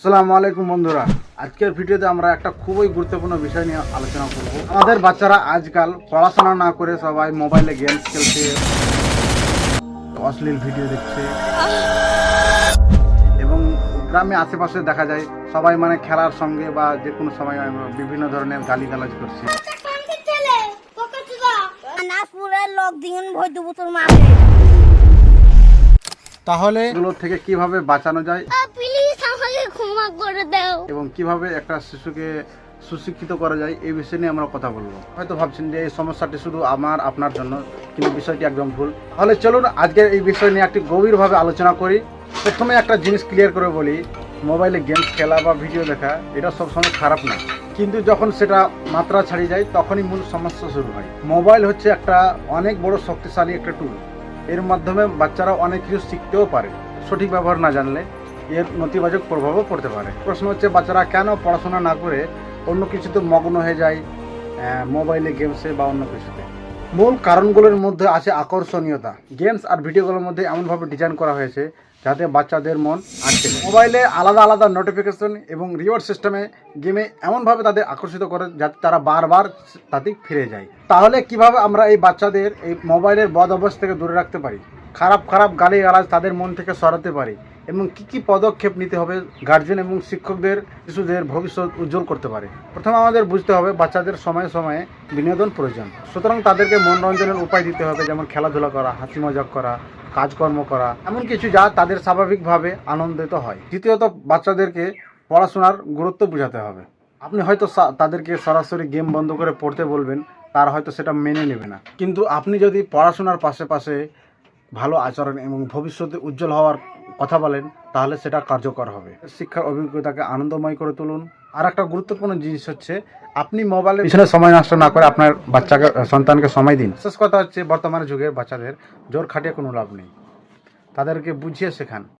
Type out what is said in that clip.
আসসালামু আলাইকুম বন্ধুরা। আজকের ভিডিওতে আমরা একটা খুবই গুরুত্বপূর্ণ বিষয় নিয়ে আলোচনা করব। আমাদের বাচ্চারা আজকাল পড়াশোনা না করে সবাই মোবাইলে গেমস খেলছে অশ্লীল ভিডিও দেখছে। এবং গ্রামে আশেপাশে দেখা যায় সবাই মানে খেলার সঙ্গে বা যে কোনো সময় বিভিন্ন ধরনের গালিগালাজ করছে। তাহলে এগুলো থেকে কীভাবে বাঁচানো যায়? আমাকে ক্ষমা করে দাও। এবং কীভাবে একটা শিশুকে সুশিক্ষিত করা যায়, এই বিষয় নিয়ে আমরা কথা বলব। হয়তো ভাবছেন যে এই সমস্যাটি শুধু আমার, আপনার জন্য, কিন্তু বিষয়টি একদম ভুল। তাহলে চলুন আজকে এই বিষয় নিয়ে একটি গভীরভাবে আলোচনা করি। প্রথমে একটা জিনিস ক্লিয়ার করে বলি মোবাইলে গেমস খেলা বা ভিডিও দেখা, এটা সবসময় খারাপ না। কিন্তু যখন সেটা মাত্রা ছাড়িয়ে যায়, তখনই মূল সমস্যা শুরু হয়। মোবাইল হচ্ছে একটা অনেক বড় শক্তিশালী একটা টুল এর মাধ্যমে বাচ্চারা অনেক কিছু শিখতেও পারে। সঠিক ব্যবহার না জানলে এর নেতিবাচক প্রভাবও পড়তে পারে। প্রশ্ন হচ্ছে, বাচ্চারা কেন পড়াশোনা না করে অন্য কিছুতে মগ্ন হয়ে যায় মোবাইলে গেমসে বা অন্য কিছুতে? মূল কারণগুলোর মধ্যে আছে আকর্ষণীয়তা। গেমস আর ভিডিওগুলোর মধ্যে এমনভাবে ডিজাইন করা হয়েছে যাতে বাচ্চাদের মন আটকে মোবাইলে আলাদা আলাদা নোটিফিকেশন এবং রিওয়ার্ড সিস্টেমে গেমে এমনভাবে তাদের আকর্ষিত করে যাতে তারা বারবার তাতে ফিরে যায়। তাহলে কীভাবে আমরা এই বাচ্চাদের এই মোবাইলের বদ অভ্যাস থেকে দূরে রাখতে পারি? খারাপ খারাপ গালি গালাজ তাদের মন থেকে সরাতে পারি এবং কি কি পদক্ষেপ নিতে হবে গার্জেন এবং শিক্ষকদের, শিশুদের ভবিষ্যৎ উজ্জ্বল করতে পারে। প্রথমে আমাদের বুঝতে হবে বাচ্চাদের সময়ে সময়ে বিনোদন প্রয়োজন। সুতরাং তাদেরকে মনোরঞ্জনের উপায় দিতে হবে, যেমন খেলাধুলা করা, হাসি মজাক করা, কাজকর্ম করা, এমন কিছু যা তাদের স্বাভাবিকভাবে আনন্দিত হয়। দ্বিতীয়ত, বাচ্চাদেরকে পড়াশোনার গুরুত্ব বোঝাতে হবে। আপনি হয়তো তাদেরকে সরাসরি গেম বন্ধ করে পড়তে বলবেন, তারা হয়তো সেটা মেনে নেবে না। কিন্তু আপনি যদি পড়াশোনার পাশে পাশে ভালো আচরণ এবং ভবিষ্যতে উজ্জ্বল হওয়ার কথা বলেন, তাহলে সেটা কার্যকর হবে। শিক্ষার অভিজ্ঞতাকে আনন্দময় করে তুলুন। আর একটা গুরুত্বপূর্ণ জিনিস হচ্ছে, আপনি মোবাইলের পিছনে সময় নষ্ট না করে আপনার বাচ্চাকে, সন্তানকে সময় দিন। শেষ কথা হচ্ছে, বর্তমানে যুগে বাচ্চাদের জোর খাটিয়ে কোনো লাভ নেই। তাদেরকে বুঝিয়ে শেখান।